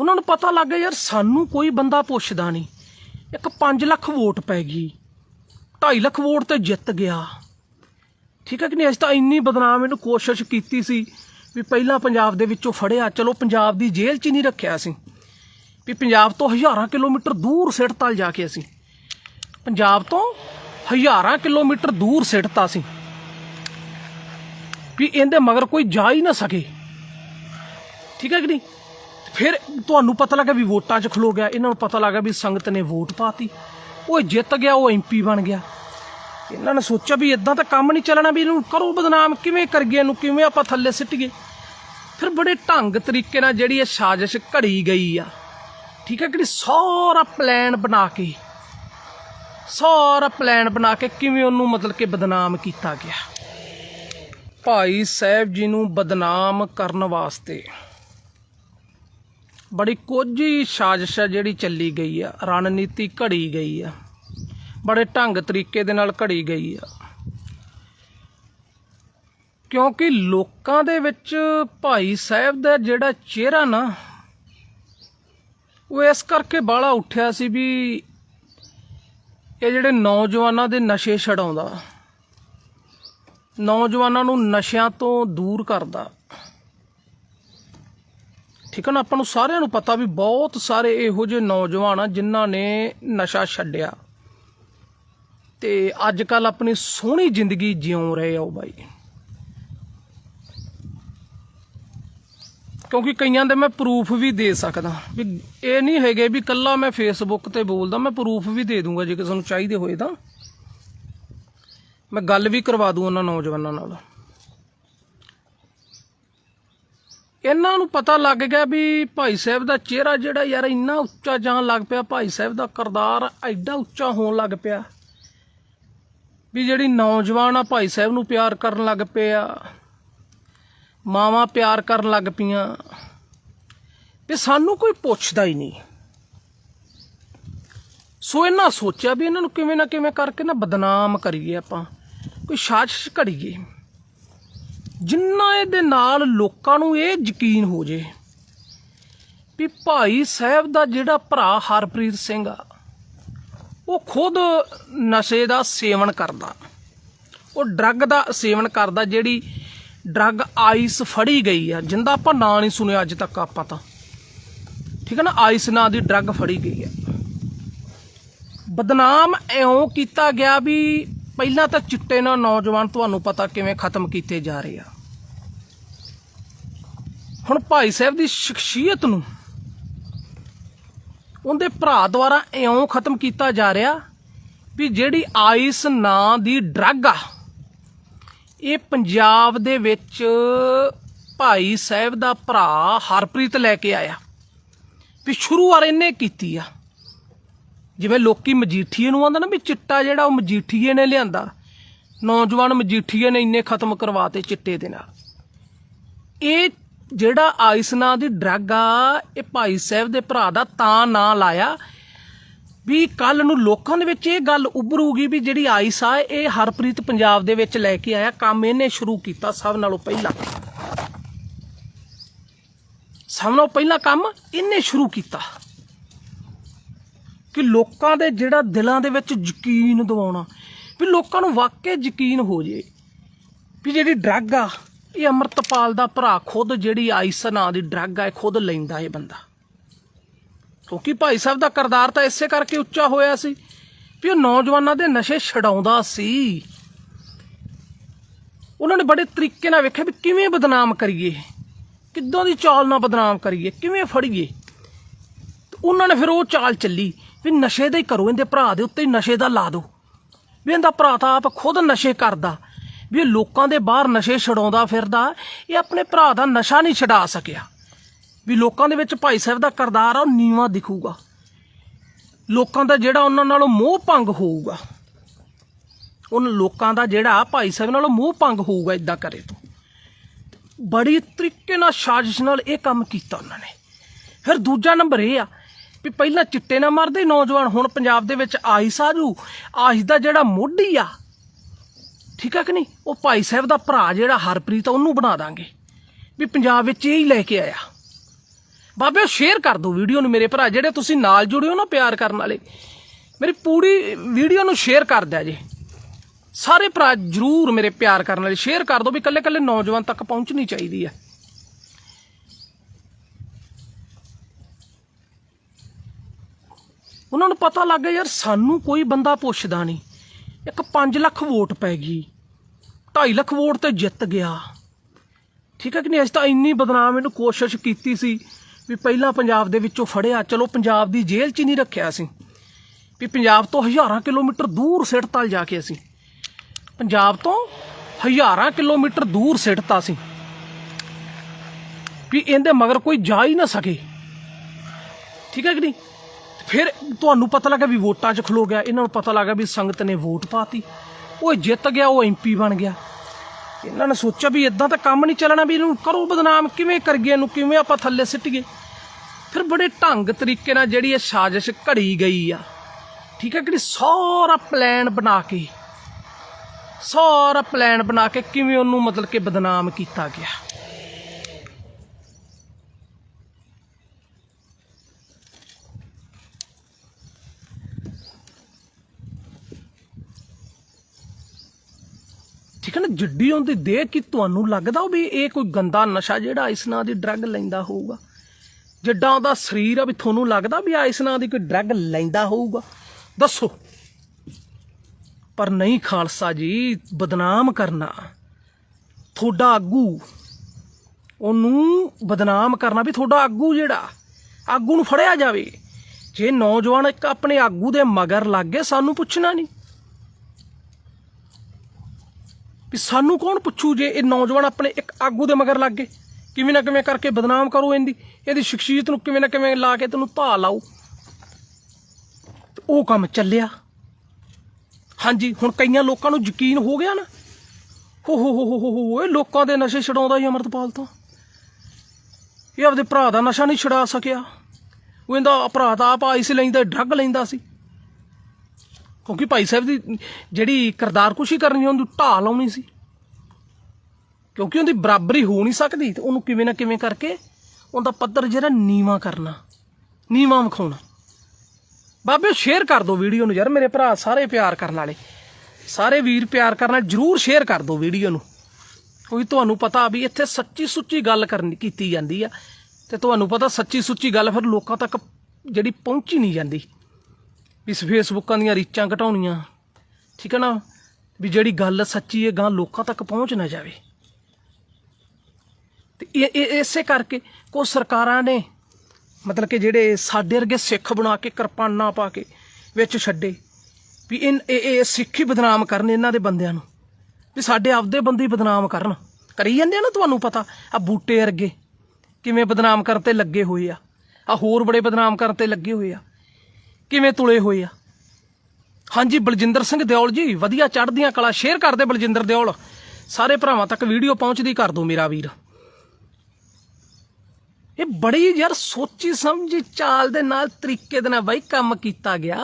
ਉਹਨਾਂ ਨੂੰ ਪਤਾ ਲੱਗ ਗਿਆ, ਯਾਰ ਸਾਨੂੰ ਕੋਈ ਬੰਦਾ ਪੁੱਛਦਾ ਨਹੀਂ। ਇੱਕ 5 ਲੱਖ ਵੋਟ ਪੈ ਗਈ। 2.5 ਲੱਖ ਵੋਟ ਤੇ ਜਿੱਤ ਗਿਆ। ਠੀਕ ਹੈ ਕਿ ਨਹੀਂ? ਅਸੀਂ ਤਾਂ ਇੰਨੀ ਬਦਨਾਮ ਇਹਨੂੰ ਕੋਸ਼ਿਸ਼ ਕੀਤੀ ਸੀ ਵੀ ਪਹਿਲਾਂ ਪੰਜਾਬ ਦੇ ਵਿੱਚੋਂ ਫੜਿਆ। ਚਲੋ, ਪੰਜਾਬ ਦੀ ਜੇਲ੍ਹ 'ਚ ਹੀ ਨਹੀਂ ਰੱਖਿਆ ਸੀ ਵੀ ਪੰਜਾਬ ਤੋਂ ਹਜ਼ਾਰਾਂ ਕਿਲੋਮੀਟਰ ਦੂਰ ਸਿੱਟਤਲ ਜਾ ਕੇ ਅਸੀਂ। ਪੰਜਾਬ ਤੋਂ ਹਜ਼ਾਰਾਂ ਕਿਲੋਮੀਟਰ ਦੂਰ ਸਿੱਟਤਾ ਸੀ ਵੀ ਇਹਦੇ ਮਗਰ ਕੋਈ ਜਾ ਹੀ ਨਾ ਸਕੇ। ਠੀਕ ਹੈ ਕਿ ਨਹੀਂ? ਫਿਰ ਤੁਹਾਨੂੰ ਪਤਾ ਲੱਗਾ ਵੀ ਵੋਟਾਂ 'ਚ ਖਲੋ ਗਿਆ। ਇਹਨਾਂ ਨੂੰ ਪਤਾ ਲੱਗਾ ਵੀ ਸੰਗਤ ਨੇ ਵੋਟ ਪਾਤੀ। ਉਹ ਜਿੱਤ ਗਿਆ, ਉਹ ਐਮਪੀ ਬਣ ਗਿਆ। ਇਹਨਾਂ ਨੇ ਸੋਚਿਆ ਵੀ ਇਦਾਂ ਤਾਂ ਕੰਮ ਨਹੀਂ ਚੱਲਣਾ ਵੀ ਇਹਨੂੰ ਕਰੋ ਬਦਨਾਮ, ਕਿਵੇਂ ਕਰੀਏ ਇਹਨੂੰ, ਕਿਵੇਂ ਆਪਾਂ ਥੱਲੇ ਸਿੱਟ ਗਏ। ਫਿਰ ਬੜੇ ਢੰਗ ਤਰੀਕੇ ਨਾਲ ਜਿਹੜੀ ਇਹ ਸਾਜ਼ਿਸ਼ ਘੜੀ ਗਈ ਆ। ਠੀਕ ਹੈ ਕਿਹੜੀ ਸਾਰਾ ਪਲਾਨ ਬਣਾ ਕੇ, ਸਾਰਾ ਪਲਾਨ ਬਣਾ ਕੇ ਕਿਵੇਂ ਉਹਨੂੰ ਮਤਲਬ ਕਿ ਬਦਨਾਮ ਕੀਤਾ ਗਿਆ। ਭਾਈ ਸਾਹਿਬ ਜੀ ਨੂੰ ਬਦਨਾਮ ਕਰਨ ਵਾਸਤੇ ਬੜੀ ਕੋਝੀ ਸਾਜ਼ਿਸ਼ ਹੈ ਜਿਹੜੀ ਚੱਲੀ ਗਈ ਆ। ਰਣਨੀਤੀ ਘੜੀ ਗਈ ਆ। ਬੜੇ ਢੰਗ ਤਰੀਕੇ ਦੇ ਨਾਲ ਘੜੀ ਗਈ ਆ। ਕਿਉਂਕਿ ਲੋਕਾਂ ਦੇ ਵਿੱਚ ਭਾਈ ਸਾਹਿਬ ਦਾ ਜਿਹੜਾ ਚਿਹਰਾ ਨਾ, ਉਹ ਇਸ ਕਰਕੇ ਬਾਹਲਾ ਉੱਠਿਆ ਸੀ ਵੀ ਇਹ ਜਿਹੜੇ ਨੌਜਵਾਨਾਂ ਦੇ ਨਸ਼ੇ ਛਡਾਉਂਦਾ, ਨੌਜਵਾਨਾਂ ਨੂੰ ਨਸ਼ਿਆਂ ਤੋਂ ਦੂਰ ਕਰਦਾ। ਠੀਕ ਹੈ ਨਾ, ਆਪਾਂ ਨੂੰ ਸਾਰਿਆਂ ਨੂੰ ਪਤਾ ਵੀ ਬਹੁਤ ਸਾਰੇ ਇਹੋ ਜਿਹੇ ਨੌਜਵਾਨ ਆ ਜਿਨ੍ਹਾਂ ਨੇ ਨਸ਼ਾ ਛੱਡਿਆ। ਤੇ ਅੱਜ ਕੱਲ ਆਪਣੀ ਸੋਹਣੀ ਜ਼ਿੰਦਗੀ ਜਿਉਂ ਰਹੇ ਆ ਉਹ ਬਾਈ। ਕਿਉਂਕਿ ਕਈਆਂ ਦੇ ਮੈਂ ਪ੍ਰੂਫ ਵੀ ਦੇ ਸਕਦਾ। ਵੀ ਇਹ ਨਹੀਂ ਹੈਗੇ ਵੀ ਕੱਲਾ ਮੈਂ ਫੇਸਬੁੱਕ ਤੇ ਬੋਲਦਾ, ਮੈਂ ਪ੍ਰੂਫ ਵੀ ਦੇ ਦੂੰਗਾ ਜੇ ਕਿਸੇ ਨੂੰ ਚਾਹੀਦੇ ਹੋਏ ਤਾਂ। ਮੈਂ ਗੱਲ ਵੀ ਕਰਵਾ ਦੂੰ ਉਹਨਾਂ ਨੌਜਵਾਨਾਂ ਨਾਲ। ਇਹਨਾਂ ਨੂੰ ਪਤਾ ਲੱਗ ਗਿਆ ਵੀ ਭਾਈ ਸਾਹਿਬ ਦਾ ਚਿਹਰਾ ਜਿਹੜਾ ਯਾਰ ਇੰਨਾ ਉੱਚਾ ਜਾਣ ਲੱਗ ਪਿਆ, ਭਾਈ ਸਾਹਿਬ ਦਾ ਕਰਦਾਰ ਐਡਾ ਉੱਚਾ ਹੋਣ ਲੱਗ ਪਿਆ। ਵੀ ਜਿਹੜੀ ਨੌਜਵਾਨ ਆ ਭਾਈ ਸਾਹਿਬ ਨੂੰ ਪਿਆਰ ਕਰਨ ਲੱਗ ਪਏ ਆ, ਮਾਵਾਂ ਪਿਆਰ ਕਰਨ ਲੱਗ ਪਈਆਂ। ਵੀ ਸਾਨੂੰ ਕੋਈ ਪੁੱਛਦਾ ਹੀ ਨਹੀਂ। ਸੋ ਇਹਨਾਂ ਸੋਚਿਆ ਵੀ ਇਹਨਾਂ ਨੂੰ ਕਿਵੇਂ ਨਾ ਕਿਵੇਂ ਕਰਕੇ ਨਾ ਬਦਨਾਮ ਕਰੀਏ ਆਪਾਂ, ਕੋਈ ਸਾਜ਼ਿਸ਼ ਘੜੀਏ। ਜਿੰਨਾ ਇਹਦੇ ਨਾਲ ਲੋਕਾਂ ਨੂੰ ਇਹ ਯਕੀਨ ਹੋ ਜੇ ਵੀ ਭਾਈ ਸਾਹਿਬ ਦਾ ਜਿਹੜਾ ਭਰਾ ਹਰਪ੍ਰੀਤ ਸਿੰਘ ਆ, ਉਹ ਖੁਦ ਨਸ਼ੇ ਦਾ ਸੇਵਨ ਕਰਦਾ। ਉਹ ਡਰੱਗ ਦਾ ਸੇਵਨ ਕਰਦਾ ਜਿਹੜੀ ਡਰੱਗ ਆਈਸ ਫੜੀ ਗਈ ਆ, ਜਿੰਦਾ ਆਪਾਂ ਨਾਂ ਨਹੀਂ ਸੁਣਿਆ ਅੱਜ ਤੱਕ ਆਪਾਂ ਤਾਂ। ਠੀਕ ਹੈ ਨਾ? ਆਈਸ ਨਾਂ ਦੀ ਡਰੱਗ ਫੜੀ ਗਈ ਆ। ਬਦਨਾਮ ਐਉਂ ਕੀਤਾ ਗਿਆ ਵੀ ਪਹਿਲਾਂ ਤਾਂ ਚਿੱਟੇ ਨਾਲ ਨੌਜਵਾਨ ਤੁਹਾਨੂੰ ਪਤਾ ਕਿਵੇਂ ਖਤਮ ਕੀਤੇ ਜਾ ਰਹੇ ਆ। ਹੁਣ ਭਾਈ ਸਾਹਿਬ ਦੀ ਸ਼ਖਸੀਅਤ ਨੂੰ ਉਹਦੇ ਭਰਾ ਦੁਆਰਾ ਇਉਂ ਖਤਮ ਕੀਤਾ ਜਾ ਰਿਹਾ ਵੀ ਜਿਹੜੀ ਆਈਸ ਨਾਂ ਦੀ ਡਰੱਗ ਆ, ਇਹ ਪੰਜਾਬ ਦੇ ਵਿੱਚ ਭਾਈ ਸਾਹਿਬ ਦਾ ਭਰਾ ਹਰਪ੍ਰੀਤ ਲੈ ਕੇ ਆਇਆ। ਵੀ ਸ਼ੁਰੂਆਤ ਇਹਨੇ ਕੀਤੀ ਆ। ਜਿਵੇਂ ਲੋਕੀ ਮਜੀਠੀਏ ਨੂੰ ਆਂਦਾ ਨਾ ਵੀ ਚਿੱਟਾ ਜਿਹੜਾ ਉਹ ਮਜੀਠੀਏ ਨੇ ਲਿਆਂਦਾ, ਨੌਜਵਾਨ ਮਜੀਠੀਏ ਨੇ ਇੰਨੇ ਖਤਮ ਕਰਵਾਤੇ ਚਿੱਟੇ ਦੇ ਨਾਲ। ਇਹ ਜਿਹੜਾ ਆਇਸ ਨਾਂ ਦੀ ਡਰੱਗ ਆ, ਇਹ ਭਾਈ ਸਾਹਿਬ ਦੇ ਭਰਾ ਦਾ ਤਾਂ ਨਾਂ ਲਾਇਆ ਵੀ ਕੱਲ ਨੂੰ ਲੋਕਾਂ ਦੇ ਵਿੱਚ ਇਹ ਗੱਲ ਉੱਭਰੂਗੀ ਵੀ ਜਿਹੜੀ ਆਇਸ ਆ, ਇਹ ਹਰਪ੍ਰੀਤ ਪੰਜਾਬ ਦੇ ਵਿੱਚ ਲੈ ਕੇ ਆਇਆ, ਕੰਮ ਇਹਨੇ ਸ਼ੁਰੂ ਕੀਤਾ ਸਭ ਨਾਲੋਂ ਪਹਿਲਾਂ। ਸਭ ਨਾਲੋਂ ਪਹਿਲਾਂ ਕੰਮ ਇਹਨੇ ਸ਼ੁਰੂ ਕੀਤਾ। ਕਿ ਲੋਕਾਂ ਦੇ ਜਿਹੜਾ ਦਿਲਾਂ ਦੇ ਵਿੱਚ ਯਕੀਨ ਦਿਵਾਉਣਾ, ਵੀ ਲੋਕਾਂ ਨੂੰ ਵਾਕਿਆ ਯਕੀਨ ਹੋ ਜੇ, ਵੀ ਜਿਹੜੀ ਡਰੱਗ ਆ, ਇਹ ਅਮਰਤਪਾਲ ਦਾ ਭਰਾ ਖੁਦ ਜਿਹੜੀ ਆਈਸ ਨਾਂ ਦੀ ਡਰੱਗ ਆ, ਇਹ ਖੁਦ ਲੈਂਦਾ ਇਹ ਬੰਦਾ। ਕਿਉਂਕਿ ਭਾਈ ਸਾਹਿਬ ਦਾ ਕਰਦਾਰ ਤਾਂ ਇਸੇ ਕਰਕੇ ਉੱਚਾ ਹੋਇਆ ਸੀ, ਵੀ ਉਹ ਨੌਜਵਾਨਾਂ ਦੇ ਨਸ਼ੇ ਛਡਾਉਂਦਾ ਸੀ। ਉਹਨਾਂ ਨੇ ਬੜੇ ਤਰੀਕੇ ਨਾਲ ਵੇਖਿਆ ਵੀ ਕਿਵੇਂ ਬਦਨਾਮ ਕਰੀਏ, ਕਿੱਦਾਂ ਦੀ ਚਾਲ ਨਾਲ ਬਦਨਾਮ ਕਰੀਏ, ਕਿਵੇਂ ਫੜੀਏ। ਤੇ ਉਹਨਾਂ ਨੇ ਫਿਰ ਉਹ ਚਾਲ ਚੱਲੀ। ਵੀ ਨਸ਼ੇ ਦਾ ਹੀ ਕਰੋ, ਇਹਦੇ ਭਰਾ ਦੇ ਉੱਤੇ ਨਸ਼ੇ ਦਾ ਲਾ ਦਿਓ। ਵੀ ਇਹਦਾ ਭਰਾ ਤਾਂ ਆਪ ਖੁਦ ਨਸ਼ੇ ਕਰਦਾ। ਵੀ ਲੋਕਾਂ ਦੇ ਬਾਹਰ ਨਸ਼ੇ ਛਡਾਉਂਦਾ ਫਿਰਦਾ, ਇਹ ਆਪਣੇ ਭਰਾ ਦਾ ਨਸ਼ਾ ਨਹੀਂ ਛਡਾ ਸਕਿਆ। ਵੀ ਲੋਕਾਂ ਦੇ ਵਿੱਚ ਭਾਈ ਸਾਹਿਬ ਦਾ ਕਰਦਾਰ ਆ, ਉਹ ਨੀਵਾ ਦਿਖੂਗਾ। ਲੋਕਾਂ ਦਾ ਜਿਹੜਾ ਉਹਨਾਂ ਨਾਲੋਂ ਮੋਹ ਭੰਗ ਹੋਊਗਾ। ਉਹਨਾਂ ਲੋਕਾਂ ਦਾ ਜਿਹੜਾ ਭਾਈ ਸਾਹਿਬ ਨਾਲੋਂ ਮੋਹ ਭੰਗ ਹੋਊਗਾ ਇਦਾਂ ਕਰੇ ਤੋਂ। ਬੜੀ ਤਰੀਕੇ ਨਾਲ ਸਾਜ਼ਿਸ਼ ਨਾਲ ਇਹ ਕੰਮ ਕੀਤਾ ਉਹਨਾਂ ਨੇ। ਫਿਰ ਦੂਜਾ ਨੰਬਰ ਇਹ ਆ ਵੀ ਪਹਿਲਾਂ ਚਿੱਟੇ ਨਾ ਮਰਦੇ ਨੌਜਵਾਨ, ਹੁਣ ਪੰਜਾਬ ਦੇ ਵਿੱਚ ਆਇਸ ਆਜੂ ਆਇਸ ਦਾ ਜਿਹੜਾ ਮੋਢੀ ਆ, ਠੀਕ ਆ ਕਿ ਨਹੀਂ? ਉਹ ਭਾਈ ਸਾਹਿਬ ਦਾ ਭਰਾ ਜਿਹੜਾ ਹਰਪ੍ਰੀਤ ਆ, ਉਹਨੂੰ ਬਣਾ ਦਾਂਗੇ। ਵੀ ਪੰਜਾਬ ਵਿੱਚ ਇਹ ਹੀ ਲੈ ਕੇ ਆਇਆ। ਬਾਬੇ ਸ਼ੇਅਰ ਕਰ ਦਿਓ ਵੀਡੀਓ ਨੂੰ ਮੇਰੇ ਭਰਾ, ਜਿਹੜੇ ਤੁਸੀਂ ਨਾਲ ਜੁੜੇ ਹੋ ਨਾ ਪਿਆਰ ਕਰਨ ਵਾਲੇ। ਮੇਰੀ ਪੂਰੀ ਵੀਡੀਓ ਨੂੰ ਸ਼ੇਅਰ ਕਰ ਦਿਆ ਜੇ। ਸਾਰੇ ਭਰਾ ਜਰੂਰ ਮੇਰੇ ਪਿਆਰ ਕਰਨ ਵਾਲੇ ਸ਼ੇਅਰ ਕਰ ਦਿਓ ਵੀ ਕੱਲੇ ਕੱਲੇ ਨੌਜਵਾਨ ਤੱਕ ਪਹੁੰਚਣੀ ਚਾਹੀਦੀ ਹੈ ਉਹਨਾਂ ਨੂੰ ਪਤਾ ਲੱਗ ਗਿਆ, ਯਾਰ ਸਾਨੂੰ ਕੋਈ ਬੰਦਾ ਪੁੱਛਦਾ ਨਹੀਂ। ਇੱਕ 5 ਲੱਖ ਵੋਟ ਪੈ ਗਈ। 2.5 ਲੱਖ ਵੋਟ ਤੇ ਜਿੱਤ ਗਿਆ। ਠੀਕ ਹੈ ਕਿ ਨਹੀਂ? ਅਸੀਂ ਤਾਂ ਇੰਨੀ ਬਦਨਾਮ ਇਹਨੂੰ ਕੋਸ਼ਿਸ਼ ਕੀਤੀ ਸੀ ਵੀ ਪਹਿਲਾਂ ਪੰਜਾਬ ਦੇ ਵਿੱਚੋਂ ਫੜਿਆ। ਚਲੋ, ਪੰਜਾਬ ਦੀ ਜੇਲ੍ਹ 'ਚ ਨਹੀਂ ਰੱਖਿਆ ਸੀ ਵੀ ਪੰਜਾਬ ਤੋਂ ਹਜ਼ਾਰਾਂ ਕਿਲੋਮੀਟਰ ਦੂਰ ਸਿੱਟਤਾ ਜਾ ਕੇ ਅਸੀਂ। ਪੰਜਾਬ ਤੋਂ ਹਜ਼ਾਰਾਂ ਕਿਲੋਮੀਟਰ ਦੂਰ ਸਿੱਟਤਾ ਸੀ ਵੀ ਇਹਦੇ ਮਗਰ ਕੋਈ ਜਾ ਹੀ ਨਾ ਸਕੇ। ਠੀਕ ਹੈ ਕਿ ਨਹੀਂ? ਫਿਰ ਤੁਹਾਨੂੰ ਪਤਾ ਲੱਗਾ ਵੀ ਵੋਟਾਂ 'ਚ ਖਲੋ ਗਿਆ, ਇਹਨਾਂ ਨੂੰ ਪਤਾ ਲੱਗਾ ਵੀ ਸੰਗਤ ਨੇ ਵੋਟ ਪਾਤੀ। ਉਹ ਜਿੱਤ ਗਿਆ, ਉਹ ਐਮਪੀ ਬਣ ਗਿਆ। ਇਹਨਾਂ ਨੇ ਸੋਚਿਆ ਵੀ ਇਦਾਂ ਤਾਂ ਕੰਮ ਨਹੀਂ ਚੱਲਣਾ ਵੀ ਇਹਨੂੰ ਕਰੋ ਬਦਨਾਮ, ਕਿਵੇਂ ਕਰਗੇ ਇਹਨੂੰ, ਕਿਵੇਂ ਆਪਾਂ ਥੱਲੇ ਸਿੱਟ ਗਏ ਫਿਰ ਬੜੇ ਢੰਗ ਤਰੀਕੇ ਨਾਲ ਜਿਹੜੀ ਇਹ ਸਾਜ਼ਿਸ਼ ਘੜੀ ਗਈ ਆ। ਠੀਕ ਹੈ ਕਿਹੜੀ ਸਾਰਾ ਪਲਾਨ ਬਣਾ ਕੇ, ਸਾਰਾ ਪਲਾਨ ਬਣਾ ਕੇ ਕਿਵੇਂ ਉਹਨੂੰ ਮਤਲਬ ਕਿ ਬਦਨਾਮ ਕੀਤਾ ਗਿਆ। ਜਿੱਡੀ ਉਹਦੀ ਦੇਖ ਕਿ ਤੁਹਾਨੂੰ ਲੱਗਦਾ ਵੀ ਇਹ ਕੋਈ ਗੰਦਾ ਨਸ਼ਾ ਜਿਹੜਾ ਇਸ ਨਾਂ ਦੀ ਡਰੱਗ ਲੈਂਦਾ ਹੋਊਗਾ? ਜਿੱਡਾ ਉਹਦਾ ਸਰੀਰ ਆ ਵੀ ਤੁਹਾਨੂੰ ਲੱਗਦਾ ਵੀ ਆ ਇਸ ਨਾਂ ਦੀ ਕੋਈ ਡਰੱਗ ਲੈਂਦਾ ਹੋਊਗਾ? ਦੱਸੋ। ਪਰ ਨਹੀਂ ਖਾਲਸਾ ਜੀ, ਬਦਨਾਮ ਕਰਨਾ। ਤੁਹਾਡਾ ਆਗੂ, ਉਹਨੂੰ ਬਦਨਾਮ ਕਰਨਾ ਵੀ ਤੁਹਾਡਾ ਆਗੂ ਜਿਹੜਾ, ਆਗੂ ਨੂੰ ਫੜਿਆ ਜਾਵੇ। ਜੇ ਨੌਜਵਾਨ ਇੱਕ ਆਪਣੇ ਆਗੂ ਦੇ ਮਗਰ ਲੱਗ ਗਏ, ਸਾਨੂੰ ਪੁੱਛਣਾ ਨਹੀਂ। ਵੀ ਸਾਨੂੰ ਕੌਣ ਪੁੱਛੂ ਜੇ ਇਹ ਨੌਜਵਾਨ ਆਪਣੇ ਇੱਕ ਆਗੂ ਦੇ ਮਗਰ ਲੱਗ ਗਏ? ਕਿਵੇਂ ਨਾ ਕਿਵੇਂ ਕਰਕੇ ਬਦਨਾਮ ਕਰੋ ਇਹਦੀ? ਇਹਦੀ ਸ਼ਖਸੀਅਤ ਨੂੰ ਕਿਵੇਂ ਨਾ ਕਿਵੇਂ ਲਾ ਕੇ ਤੈਨੂੰ ਧਾ ਲਾਓ ਉਹ ਕੰਮ ਚੱਲਿਆ। ਹਾਂਜੀ, ਹੁਣ ਕਈਆਂ ਲੋਕਾਂ ਨੂੰ ਯਕੀਨ ਹੋ ਗਿਆ ਨਾ? ਹੋ ਹੋ ਹੋ ਹੋ ਹੋ ਹੋ, ਇਹ ਲੋਕਾਂ ਦੇ ਨਸ਼ੇ ਛਡਾਉਂਦਾ ਹੀ ਅਮਰਤਪਾਲ ਤੋਂ। ਇਹ ਆਪਦੇ ਭਰਾ ਦਾ ਨਸ਼ਾ ਨਹੀਂ ਛਡਾ ਸਕਿਆ। ਉਹ ਇਹਦਾ ਭਰਾ ਤਾਂ ਆਪ ਆਈਸ ਲੈਂਦਾ, ਡਰੱਗ ਲੈਂਦਾ ਸੀ। ਕਿਉਂਕਿ ਭਾਈ ਸਾਹਿਬ ਦੀ ਜਿਹੜੀ ਕਰਤਾਰਕੁਸ਼ੀ ਕਰਨੀ ਉਹਨੂੰ ਢਾਹ ਲਾਉਣੀ ਸੀ। ਕਿਉਂਕਿ ਉਹਦੀ ਬਰਾਬਰੀ ਹੋ ਨਹੀਂ ਸਕਦੀ, ਤੇ ਉਹਨੂੰ ਕਿਵੇਂ ਨਾ ਕਿਵੇਂ ਕਰਕੇ ਉਹਦਾ ਪੱਧਰ ਜਿਹੜਾ ਨੀਵਾ ਕਰਨਾ, ਨੀਵਾ ਵਿਖਾਉਣਾ। ਬਾਬੇ, ਸ਼ੇਅਰ ਕਰ ਦਿਓ ਵੀਡੀਓ ਨੂੰ ਯਾਰ, ਮੇਰੇ ਭਰਾ ਸਾਰੇ ਪਿਆਰ ਕਰਨ ਵਾਲੇ। ਸਾਰੇ ਵੀਰ ਪਿਆਰ ਕਰਨ ਵਾਲੇ, ਜਰੂਰ ਸ਼ੇਅਰ ਕਰ ਦਿਓ ਵੀਡੀਓ ਨੂੰ। ਕਿਉਂਕਿ ਤੁਹਾਨੂੰ ਪਤਾ ਵੀ ਇੱਥੇ ਸੱਚੀ ਸੁੱਚੀ ਗੱਲ ਕਰਨੀ, ਕੀਤੀ ਜਾਂਦੀ ਆ। ਤੇ ਤੁਹਾਨੂੰ ਪਤਾ ਸੱਚੀ ਸੁੱਚੀ ਗੱਲ ਫਿਰ ਲੋਕਾਂ ਤੱਕ ਜਿਹੜੀ ਪਹੁੰਚੀ ਨਹੀਂ ਜਾਂਦੀ। ਇਸ ਫੇਸਬੁੱਕਾਂ ਦੀਆਂ ਰੀਚਾਂ ਘਟਾਉਣੀਆਂ। ਠੀਕ ਹੈ ਨਾ? ਵੀ ਜਿਹੜੀ ਗੱਲ ਸੱਚੀ ਹੈ ਗਾਂ ਲੋਕਾਂ ਤੱਕ ਪਹੁੰਚ ਨਾ ਜਾਵੇ। ਤੇ ਇਹ ਇਸੇ ਕਰਕੇ ਕੋ ਸਰਕਾਰਾਂ ਨੇ, ਮਤਲਬ ਕਿ ਜਿਹੜੇ ਸਾਡੇ ਵਰਗੇ ਸਿੱਖ ਬਣਾ ਕੇ ਕਿਰਪਾਨਾਂ ਪਾ ਕੇ ਵਿੱਚ ਛੱਡੇ, ਵੀ ਇਹ ਇਹ ਸਿੱਖ ਹੀ ਬਦਨਾਮ ਕਰਨ ਇਹਨਾਂ ਦੇ ਬੰਦਿਆਂ ਨੂੰ। ਵੀ ਸਾਡੇ ਆਪਦੇ ਬੰਦੇ ਹੀ ਬਦਨਾਮ ਕਰਨ। ਕਰੀ ਜਾਂਦੇ ਆ ਨਾ ਤੁਹਾਨੂੰ ਪਤਾ ਆ ਬੂਟੇ ਵਰਗੇ ਕਿਵੇਂ ਬਦਨਾਮ ਕਰਨ ਤੇ ਲੱਗੇ ਹੋਏ ਆ। ਆ ਹੋਰ ਬੜੇ ਬਦਨਾਮ ਕਰਨ ਤੇ ਲੱਗੇ ਹੋਏ ਆ। ਕਿਵੇਂ ਤੁਲੇ ਹੋਏ ਆ? ਹਾਂਜੀ, ਬਲਜਿੰਦਰ ਸਿੰਘ ਦਿਓਲ ਜੀ, ਵਧੀਆ ਚੜ੍ਹਦੀਆਂ ਕਲਾ ਸ਼ੇਅਰ ਕਰਦੇ ਬਲਜਿੰਦਰ ਦਿਓਲ। ਸਾਰੇ ਭਰਾਵਾਂ ਤੱਕ ਵੀਡੀਓ ਪਹੁੰਚਦੀ ਕਰ ਦਿਓ ਮੇਰਾ ਵੀਰ। ਇਹ ਬੜੀ ਯਾਰ ਸੋਚੀ ਸਮਝੀ ਚਾਲ ਦੇ ਨਾਲ ਤਰੀਕੇ ਦੇ ਨਾਲ ਬਾਈ ਕੰਮ ਕੀਤਾ ਗਿਆ।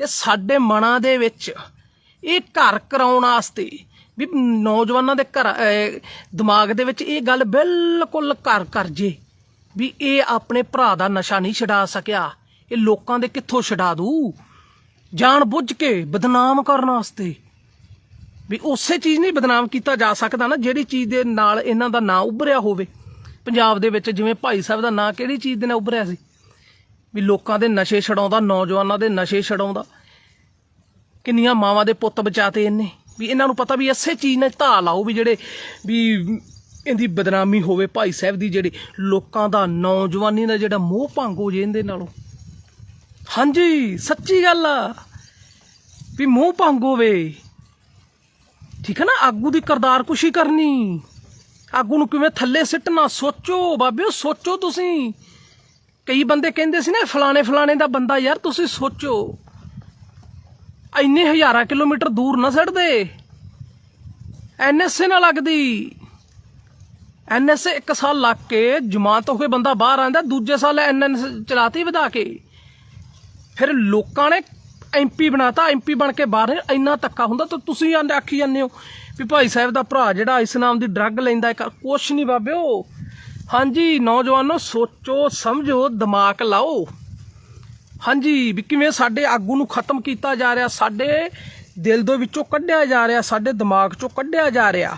ਇਹ ਸਾਡੇ ਮਨਾਂ ਦੇ ਵਿੱਚ ਇਹ ਘਰ ਕਰਾਉਣ ਵਾਸਤੇ ਵੀ ਨੌਜਵਾਨਾਂ ਦੇ ਘਰ ਦਿਮਾਗ ਦੇ ਵਿੱਚ ਇਹ ਗੱਲ ਬਿਲਕੁਲ ਘਰ ਕਰ ਜੇ ਵੀ ਇਹ ਆਪਣੇ ਭਰਾ ਦਾ ਨਸ਼ਾ ਨਹੀਂ ਛਡਾ ਸਕਿਆ। ਇਹ ਲੋਕਾਂ ਦੇ ਕਿੱਥੋਂ ਛਡਾ ਦੂ? ਜਾਣ ਬੁੱਝ ਕੇ ਬਦਨਾਮ ਕਰਨ ਵਾਸਤੇ। ਵੀ ਉਸੇ ਚੀਜ਼ ਨਹੀਂ ਬਦਨਾਮ ਕੀਤਾ ਜਾ ਸਕਦਾ ਨਾ, ਜਿਹੜੀ ਚੀਜ਼ ਦੇ ਨਾਲ ਇਹਨਾਂ ਦਾ ਨਾਂ ਉੱਭਰਿਆ ਹੋਵੇ। ਪੰਜਾਬ ਦੇ ਵਿੱਚ ਜਿਵੇਂ ਭਾਈ ਸਾਹਿਬ ਦਾ ਨਾਂ ਕਿਹੜੀ ਚੀਜ਼ ਦੇ ਨਾਲ ਉੱਭਰਿਆ ਸੀ? ਵੀ ਲੋਕਾਂ ਦੇ ਨਸ਼ੇ ਛਡਾਉਂਦਾ, ਨੌਜਵਾਨਾਂ ਦੇ ਨਸ਼ੇ ਛਡਾਉਂਦਾ। ਕਿੰਨੀਆਂ ਮਾਵਾਂ ਦੇ ਪੁੱਤ ਬਚਾਤੇ ਇਹਨੇ। ਵੀ ਇਹਨਾਂ ਨੂੰ ਪਤਾ ਵੀ ਇਸੇ ਚੀਜ਼ ਨਾਲ ਧਾ ਲਾਓ ਵੀ ਜਿਹੜੇ ਵੀ ਇਹਦੀ ਬਦਨਾਮੀ ਹੋਵੇ ਭਾਈ ਸਾਹਿਬ ਦੀ, ਜਿਹੜੀ ਲੋਕਾਂ ਦਾ, ਨੌਜਵਾਨੀ ਦਾ ਜਿਹੜਾ ਮੋਹ ਭੰਗ ਹੋ ਜੇ ਇਹਦੇ ਨਾਲੋਂ। ਹਾਂਜੀ, ਸੱਚੀ ਗੱਲ ਆ। ਵੀ ਮੂੰਹ ਭੰਗ ਹੋਵੇ। ਠੀਕ ਹੈ ਨਾ, ਆਗੂ ਦੀ ਕਰਦਾਰ ਕੁਸ਼ੀ ਕਰਨੀ। ਆਗੂ ਨੂੰ ਕਿਵੇਂ ਥੱਲੇ ਸਿੱਟਣਾ, ਸੋਚੋ ਬਾਬਿਓ, ਸੋਚੋ ਤੁਸੀਂ। ਕਈ ਬੰਦੇ ਕਹਿੰਦੇ ਸੀ ਨਾ, ਫਲਾਣੇ ਫਲਾਣੇ ਦਾ ਬੰਦਾ ਯਾਰ, ਤੁਸੀਂ ਸੋਚੋ। ਇੰਨੇ ਹਜ਼ਾਰਾਂ ਕਿਲੋਮੀਟਰ ਦੂਰ ਨਾ ਸਿੱਟਦੇ ਐਨਐਸਏ ਨਾ ਲੱਗਦੀ। ਐਨਐਸਏ ਇੱਕ ਸਾਲ ਲੱਗ ਕੇ ਜਮਾਤ ਹੋ ਕੇ ਬੰਦਾ ਬਾਹਰ ਆਂਦਾ, ਦੂਜੇ ਸਾਲ ਐਨਐਸ ਚਲਾਤੀ ਵਧਾ ਕੇ। ਫਿਰ ਲੋਕਾਂ ਨੇ ਐਮਪੀ ਬਣਾਤਾ ਐਮਪੀ ਬਣ ਕੇ ਬਾਹਰ ਇੰਨਾ ਧੱਕਾ ਹੁੰਦਾ, ਤਾਂ ਤੁਸੀਂ ਆਖੀ ਜਾਂਦੇ ਹੋ ਵੀ ਭਾਈ ਸਾਹਿਬ ਦਾ ਭਰਾ ਜਿਹੜਾ ਇਸ ਨਾਮ ਦੀ ਡਰੱਗ ਲੈਂਦਾ ਹੈ, ਕੁਛ ਨਹੀਂ ਬਾਬਿਓ ਹਾਂਜੀ, ਨੌਜਵਾਨੋ, ਸੋਚੋ, ਸਮਝੋ, ਦਿਮਾਗ ਲਾਓ। ਹਾਂਜੀ, ਵੀ ਕਿਵੇਂ ਸਾਡੇ ਆਗੂ ਨੂੰ ਖਤਮ ਕੀਤਾ ਜਾ ਰਿਹਾ, ਸਾਡੇ ਦਿਲ ਦੇ ਵਿੱਚੋਂ ਕੱਢਿਆ ਜਾ ਰਿਹਾ, ਸਾਡੇ ਦਿਮਾਗ ਚੋਂ ਕੱਢਿਆ ਜਾ ਰਿਹਾ।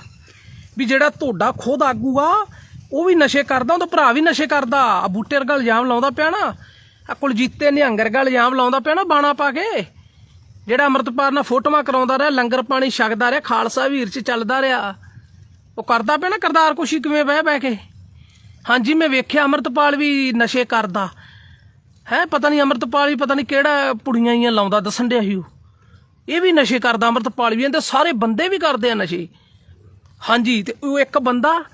ਵੀ ਜਿਹੜਾ ਤੁਹਾਡਾ ਖੁਦ ਆਗੂ ਆ, ਉਹ ਵੀ ਨਸ਼ੇ ਕਰਦਾ, ਉਹਦਾ ਭਰਾ ਵੀ ਨਸ਼ੇ ਕਰਦਾ। ਆ ਬੂਟੇ ਵਰਗਾ ਇਲਜ਼ਾਮ ਲਾਉਂਦਾ ਪਿਆ ਨਾ ਆ ਕੁਲਜੀਤੇ ਨਿਹੰਗ ਵਰਗਾ ਇਲਜ਼ਾਮ ਲਾਉਂਦਾ ਪਿਆ ਨਾ ਬਾਣਾ ਪਾ ਕੇ। ਜਿਹੜਾ ਅੰਮ੍ਰਿਤਪਾਲ ਨਾਲ ਫੋਟੋਆਂ ਕਰਾਉਂਦਾ ਰਿਹਾ, ਲੰਗਰ ਪਾਣੀ ਛਕਦਾ ਰਿਹਾ, ਖਾਲਸਾ ਵੀਰ ਚ ਚੱਲਦਾ ਰਿਹਾ। ਉਹ ਕਰਦਾ ਪਿਆ ਨਾ ਕਰਦਾਰ ਕੁਸ਼ੀ ਕਿਵੇਂ ਬਹਿ ਬਹਿ ਕੇ। ਹਾਂਜੀ, ਮੈਂ ਵੇਖਿਆ ਅੰਮ੍ਰਿਤਪਾਲ ਵੀ ਨਸ਼ੇ ਕਰਦਾ। ਹੈ, ਪਤਾ ਨਹੀਂ ਅੰਮ੍ਰਿਤਪਾਲ ਵੀ ਪਤਾ ਨਹੀਂ ਕਿਹੜਾ ਪੁੜੀਆਂ ਹੀ ਲਾਉਂਦਾ, ਦੱਸਣ ਡਿਆ ਸੀ ਉਹ। ਇਹ ਵੀ ਨਸ਼ੇ ਕਰਦਾ, ਅੰਮ੍ਰਿਤਪਾਲ ਵੀ, ਇਹਦੇ ਸਾਰੇ ਬੰਦੇ ਵੀ ਕਰਦੇ ਆ ਨਸ਼ੇ। ਹਾਂਜੀ, ਤੇ ਉਹ ਇੱਕ ਬੰਦਾ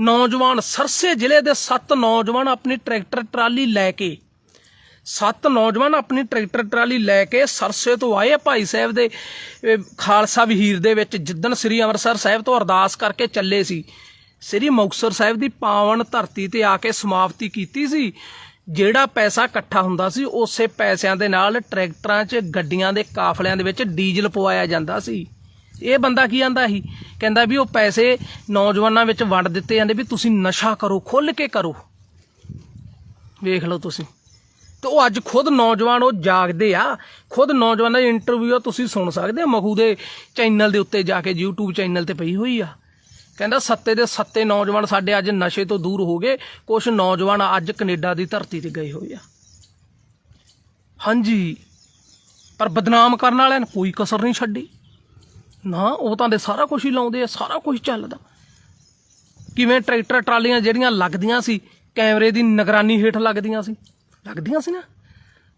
ਨੌਜਵਾਨ ਸਰਸੇ ਜ਼ਿਲ੍ਹੇ ਦੇ ਸੱਤ ਨੌਜਵਾਨ ਆਪਣੀ ਟਰੈਕਟਰ ਟਰਾਲੀ ਲੈ ਕੇ ਸੱਤ ਨੌਜਵਾਨ ਆਪਣੀ ਟਰੈਕਟਰ ਟਰਾਲੀ ਲੈ ਕੇ ਸਰਸੇ ਤੋਂ ਆਏ ਭਾਈ ਸਾਹਿਬ ਦੇ ਖਾਲਸਾ ਵਹੀਰ ਦੇ ਵਿੱਚ, ਜਿੱਦਣ ਸ੍ਰੀ ਅੰਮ੍ਰਿਤਸਰ ਸਾਹਿਬ ਤੋਂ ਅਰਦਾਸ ਕਰਕੇ ਚੱਲੇ ਸੀ। ਸ੍ਰੀ ਮੁਕਤਸਰ ਸਾਹਿਬ ਦੀ ਪਾਵਨ ਧਰਤੀ ਤੇ ਆ ਕੇ ਸਮਾਪਤੀ ਕੀਤੀ ਸੀ। ਜਿਹੜਾ ਪੈਸਾ ਇਕੱਠਾ ਹੁੰਦਾ ਸੀ, ਉਸੇ ਪੈਸਿਆਂ ਦੇ ਨਾਲ ਟਰੈਕਟਰਾਂ 'ਚ, ਗੱਡੀਆਂ ਦੇ ਕਾਫਲਿਆਂ ਦੇ ਵਿੱਚ ਡੀਜ਼ਲ ਪਵਾਇਆ ਜਾਂਦਾ ਸੀ। ਇਹ ਬੰਦਾ ਕੀ ਆਂਦਾ ਸੀ? ਕਹਿੰਦਾ ਵੀ ਉਹ ਪੈਸੇ ਨੌਜਵਾਨਾਂ ਵਿੱਚ ਵੰਡ ਦਿੱਤੇ ਜਾਂਦੇ ਵੀ ਤੁਸੀਂ ਨਸ਼ਾ ਕਰੋ ਖੁੱਲ ਕੇ ਕਰੋ। ਵੇਖ ਲਓ ਤੁਸੀਂ। ਤੇ ਉਹ ਅੱਜ ਖੁਦ ਨੌਜਵਾਨ ਉਹ ਜਾਗਦੇ ਆ। ਖੁਦ ਨੌਜਵਾਨਾਂ ਦੀ ਇੰਟਰਵਿਊ ਤੁਸੀਂ ਸੁਣ ਸਕਦੇ ਆ, ਮਖੂ ਦੇ ਚੈਨਲ ਦੇ ਉੱਤੇ ਜਾ ਕੇ, YouTube ਚੈਨਲ ਤੇ ਪਈ ਹੋਈ ਆ। ਕਹਿੰਦਾ, ਸੱਤੇ ਦੇ ਸੱਤੇ ਨੌਜਵਾਨ ਸਾਡੇ ਅੱਜ ਨਸ਼ੇ ਤੋਂ ਦੂਰ ਹੋ ਗਏ। ਕੁਝ ਨੌਜਵਾਨ ਅੱਜ ਕੈਨੇਡਾ ਦੀ ਧਰਤੀ ਤੇ ਗਏ ਹੋਏ ਆ। ਹਾਂਜੀ। ਪਰ ਬਦਨਾਮ ਕਰਨ ਵਾਲਿਆਂ ਨੇ ਕੋਈ ਕਸਰ ਨਹੀਂ ਛੱਡੀ। ਨਾ, ਉਹ ਤਾਂ ਦੇ ਸਾਰਾ ਕੁਝ ਹੀ ਲਾਉਂਦੇ ਆ, ਸਾਰਾ ਕੁਝ ਚੱਲਦਾ। ਕਿਵੇਂ ਟਰੈਕਟਰ ਟਰਾਲੀਆਂ ਜਿਹੜੀਆਂ ਲੱਗਦੀਆਂ ਸੀ, ਕੈਮਰੇ ਦੀ ਨਿਗਰਾਨੀ ਹੇਠ ਲੱਗਦੀਆਂ ਸੀ। ਲੱਗਦੀਆਂ ਸੀ ਨਾ?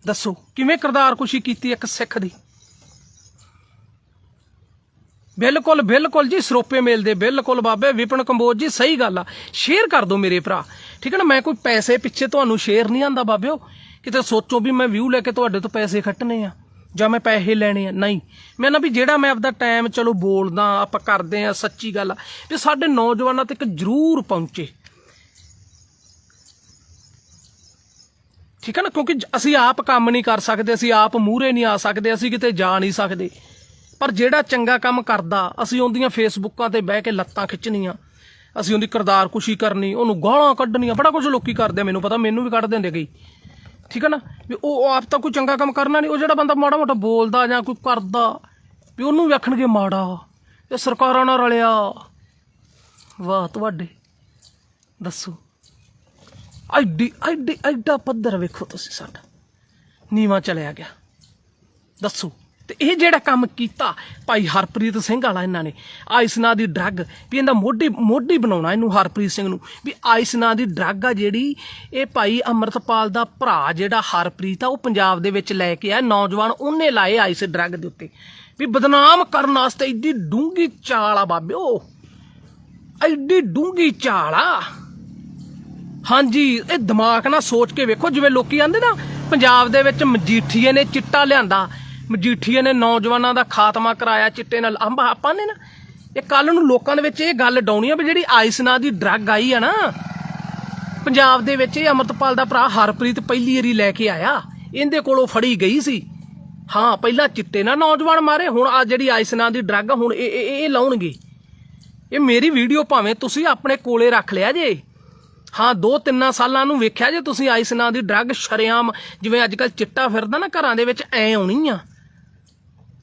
ਦੱਸੋ, ਕਿਵੇਂ ਕਰਤਾਰਕੁਸ਼ੀ ਕੀਤੀ ਇੱਕ ਸਿੱਖ ਦੀ? ਬਿਲਕੁਲ ਬਿਲਕੁਲ ਜੀ, ਸਰੋਪੇ ਮਿਲਦੇ, ਬਿਲਕੁਲ ਬਾਬੇ, ਵਿਪਨ ਕੰਬੋਜ ਜੀ, ਸਹੀ ਗੱਲ ਆ। ਸ਼ੇਅਰ ਕਰ ਦਿਓ ਮੇਰੇ ਭਰਾ। ਠੀਕ ਹੈ ਨਾ, ਮੈਂ ਕੋਈ ਪੈਸੇ ਪਿੱਛੇ ਤੁਹਾਨੂੰ ਸ਼ੇਅਰ ਨਹੀਂ ਆਂਦਾ ਬਾਬਿਓ। ਕਿਤੇ ਸੋਚੋ ਵੀ ਮੈਂ ਵਿਊ ਲੈ ਕੇ ਤੁਹਾਡੇ ਤੋਂ ਪੈਸੇ ਖੱਟਨੇ ਆ, ਜਾਂ ਮੈਂ ਪੈਸੇ ਲੈਣੇ ਆ। ਨਹੀਂ। ਮੈਂ ਨਾ ਵੀ ਜਿਹੜਾ ਮੈਂ ਆਪਦਾ ਟਾਈਮ ਚਲੋ ਬੋਲਦਾ, ਆਪਾਂ ਕਰਦੇ ਆ, ਸੱਚੀ ਗੱਲ ਆ। ਵੀ ਸਾਡੇ ਨੌਜਵਾਨਾਂ ਤੱਕ ਜ਼ਰੂਰ ਪਹੁੰਚੇ। ਠੀਕ ਹੈ ਨਾ? ਕਿਉਂਕਿ ਅਸੀਂ ਆਪ ਕੰਮ ਨਹੀਂ ਕਰ ਸਕਦੇ, ਅਸੀਂ ਆਪ ਮੂਹਰੇ ਨਹੀਂ ਆ ਸਕਦੇ, ਅਸੀਂ ਕਿਤੇ ਜਾ ਨਹੀਂ ਸਕਦੇ। ਪਰ ਜਿਹੜਾ ਚੰਗਾ ਕੰਮ ਕਰਦਾ, ਅਸੀਂ ਉਹਦੀਆਂ ਫੇਸਬੁੱਕਾਂ ਤੇ ਬਹਿ ਕੇ ਲੱਤਾਂ ਖਿੱਚਣੀਆਂ। ਅਸੀਂ ਉਹਦੀ ਕਰਦਾਰ ਕੁਸ਼ੀ ਕਰਨੀ, ਉਹਨੂੰ ਗਾਲਾਂ ਕੱਢਣੀਆਂ, ਬੜਾ ਕੁਝ ਲੋਕੀ ਕਰਦੇ ਮੈਨੂੰ ਪਤਾ, ਮੈਨੂੰ ਵੀ ਕੱਢ ਦਿੰਦੇ ਕਈ। ਠੀਕ ਹੈ ਨਾ? ਵੀ ਉਹ ਉਹ ਆਪ ਤਾਂ ਕੋਈ ਚੰਗਾ ਕੰਮ ਕਰਨਾ ਨਹੀਂ, ਉਹ ਜਿਹੜਾ ਬੰਦਾ ਮਾੜਾ ਮੋਟਾ ਬੋਲਦਾ ਜਾਂ ਕੋਈ ਕਰਦਾ, ਵੀ ਉਹਨੂੰ ਵੀ ਆਖਣਗੇ ਮਾੜਾ, ਇਹ ਸਰਕਾਰਾਂ ਨਾਲ ਰਲਿਆ। ਵਾਹ, ਤੁਹਾਡੇ। ਦੱਸੋ। ਐਡੀ ਐਡੀ, ਐਡਾ ਪੱਧਰ ਵੇਖੋ ਤੁਸੀਂ ਸਾਡਾ। ਨੀਵਾ ਚਲਿਆ ਗਿਆ। ਦੱਸੋ, ਤੇ ਇਹ ਜਿਹੜਾ ਕੰਮ ਕੀਤਾ, ਭਾਈ ਹਰਪ੍ਰੀਤ ਸਿੰਘ ਵਾਲਾ ਇਹਨਾਂ ਨੇ ਆਇਸ ਨਾਂ ਦੀ ਡਰੱਗ, ਵੀ ਇਹਦਾ ਮੋਢੀ ਮੋਢੀ ਬਣਾਉਣਾ ਇਹਨੂੰ ਹਰਪ੍ਰੀਤ ਸਿੰਘ ਨੂੰ, ਵੀ ਆਇਸ ਨਾਂ ਦੀ ਡਰੱਗ ਆ ਜਿਹੜੀ, ਇਹ ਭਾਈ ਅਮਰਤਪਾਲ ਦਾ ਭਰਾ ਜਿਹੜਾ ਹਰਪ੍ਰੀਤ ਆ, ਉਹ ਪੰਜਾਬ ਦੇ ਵਿੱਚ ਲੈ ਕੇ ਆ ਨੌਜਵਾਨ ਉਹਨੇ ਲਾਏ ਆਇਸ ਡਰੱਗ ਦੇ ਉੱਤੇ। ਵੀ ਬਦਨਾਮ ਕਰਨ ਵਾਸਤੇ ਏਡੀ ਡੂੰਗੀ ਚਾਲ ਆ ਬਾਬਿਓ। ਐਡੀ ਡੂੰਗੀ ਚਾਲ ਆ। ਹਾਂਜੀ, ਇਹ ਦਿਮਾਗ ਨਾਲ ਸੋਚ ਕੇ ਵੇਖੋ, ਜਿਵੇਂ ਲੋਕੀ ਆਂਦੇ ਨਾ, ਪੰਜਾਬ ਦੇ ਵਿੱਚ ਮਜੀਠੀਏ ਨੇ ਚਿੱਟਾ ਲਿਆਂਦਾ। ਮਜੀਠੀਏ ਨੇ ਨੌਜਵਾਨਾਂ ਦਾ ਖਾਤਮਾ ਕਰਾਇਆ ਚਿੱਟੇ ਨਾਲ। ਅੰਬ, ਆਪਾਂ ਨੇ ਨਾ, ਇਹ ਕੱਲ ਨੂੰ ਲੋਕਾਂ ਦੇ ਵਿੱਚ ਇਹ ਗੱਲ ਡਾਉਣੀ ਆ ਵੀ ਜਿਹੜੀ ਆਈਸ ਨਾਂ ਦੀ ਡਰੱਗ ਆਈ ਆ ਨਾ, ਪੰਜਾਬ ਦੇ ਵਿੱਚ ਇਹ ਅਮਰਤਪਾਲ ਦਾ ਭਰਾ ਹਰਪ੍ਰੀਤ ਪਹਿਲੀ ਵਾਰੀ ਲੈ ਕੇ ਆਇਆ। ਇਹਦੇ ਕੋਲੋਂ ਫੜੀ ਗਈ ਸੀ। ਹਾਂ, ਪਹਿਲਾਂ ਚਿੱਟੇ ਨਾਲ ਨੌਜਵਾਨ ਮਾਰੇ, ਹੁਣ ਆ ਜਿਹੜੀ ਆਈਸ ਨਾਂ ਦੀ ਡਰੱਗ ਹੁਣ ਇਹ ਇਹ ਇਹ ਲਾਉਣਗੇ। ਇਹ ਮੇਰੀ ਵੀਡੀਓ ਭਾਵੇਂ ਤੁਸੀਂ ਆਪਣੇ ਕੋਲੇ ਰੱਖ ਲਿਆ ਜੇ। ਹਾਂ, ਦੋ ਤਿੰਨਾਂ ਸਾਲਾਂ ਨੂੰ ਵੇਖਿਆ ਜੇ ਤੁਸੀਂ ਆਈਸ ਨਾਂ ਦੀ ਡਰੱਗ, ਸ਼ਰੇਆਮ, ਜਿਵੇਂ ਅੱਜ ਕੱਲ ਚਿੱਟਾ ਫਿਰਦਾ ਨਾ ਘਰਾਂ ਦੇ ਵਿੱਚ, ਐ ਆਉਣੀ ਆ।